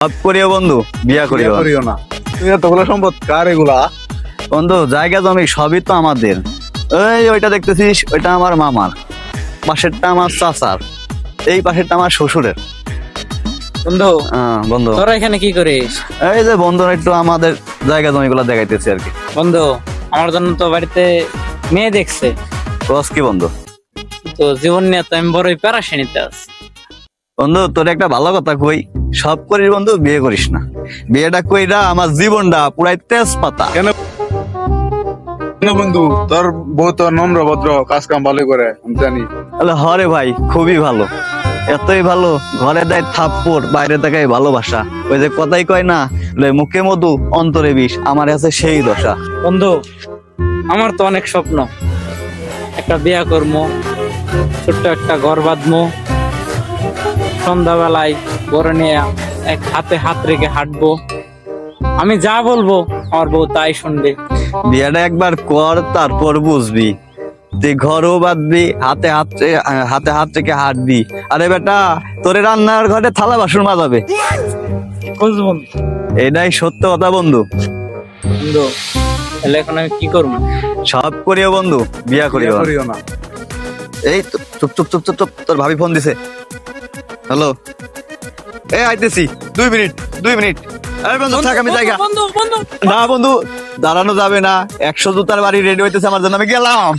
সব করিও বন্ধু বিয়া করিও। করিও না। তুমি এতগুলো সম্পদ কার এগুলা? বন্ধু জায়গা জমি সবই তো আমাদের। ওই ওইটা দেখতেছিস ওইটা আমার মামার। পাশেরটা আমার চাচার। এই পাশেরটা আমার শ্বশুরের। বন্ধু আহ, বন্ধু। তোরা এখানে কি করিস? এই যে বন্ধু একটু আমাদের জায়গা জমিগুলো দেখাইতেছি আর কি। বন্ধু আমার জন্য তো বাড়িতে মেয়ে দেখছে। রস কি বন্ধু? তো জীবন নিয়ে তো আমি বড়ই প্যারাশানিতে আছি। বন্ধু তোর একটা ভালো কথা কই। সব করিস বন্ধু বিয়ে করিস না। বিয়েটা কইরা আমার জীবনটা পুরাই তেজপাতা। কেন বন্ধু তোর বউ তো নম্র ভদ্র কাজ কাম ভালো করে আমি জানি। তাহলে হরে ভাই খুবই ভালো। এতই ভালো ঘরে দেয় থাপ্পড় বাইরে দেখায় ভালোবাসা। ওই যে কথাই কয় না লে মুখে মধু অন্তরে বিষ আমার আছে সেই দশা। বন্ধু আমার তো অনেক স্বপ্ন। একটা বিয়া কর্ম ছোট্ট একটা ঘর বাঁধবো সন্ধ্যাবেলায় বড় নিয়ে এক হাতে হাত রেখে হাঁটবো। আমি যা বলব আমার বউ তাই শুনবে। বিয়েটা একবার কর তারপর বুঝবি। তুই ঘরও বাঁধবি হাতে হাত হাতে হাত রেখে হাঁটবি। আরে বেটা তোরে রান্নার ঘরে থালা বাসন বুঝব এটাই সত্য কথা বন্ধু। বন্ধু তাহলে এখন আমি কি করব? সব করিও বন্ধু। বিয়া করিও না। এই চুপ চুপ চুপ চুপ চুপ তোর ভাবি ফোন দিছে। হ্যালো। এ আইতেছি। দুই মিনিট দুই মিনিট। আরে বন্ধু থাক আমি জায়গা। বন্ধু বন্ধু না বন্ধু দাঁড়ানো যাবে না। একশো জুতার বাড়ি রেডি হইতেছে আমার জন্য। আমি গেলাম।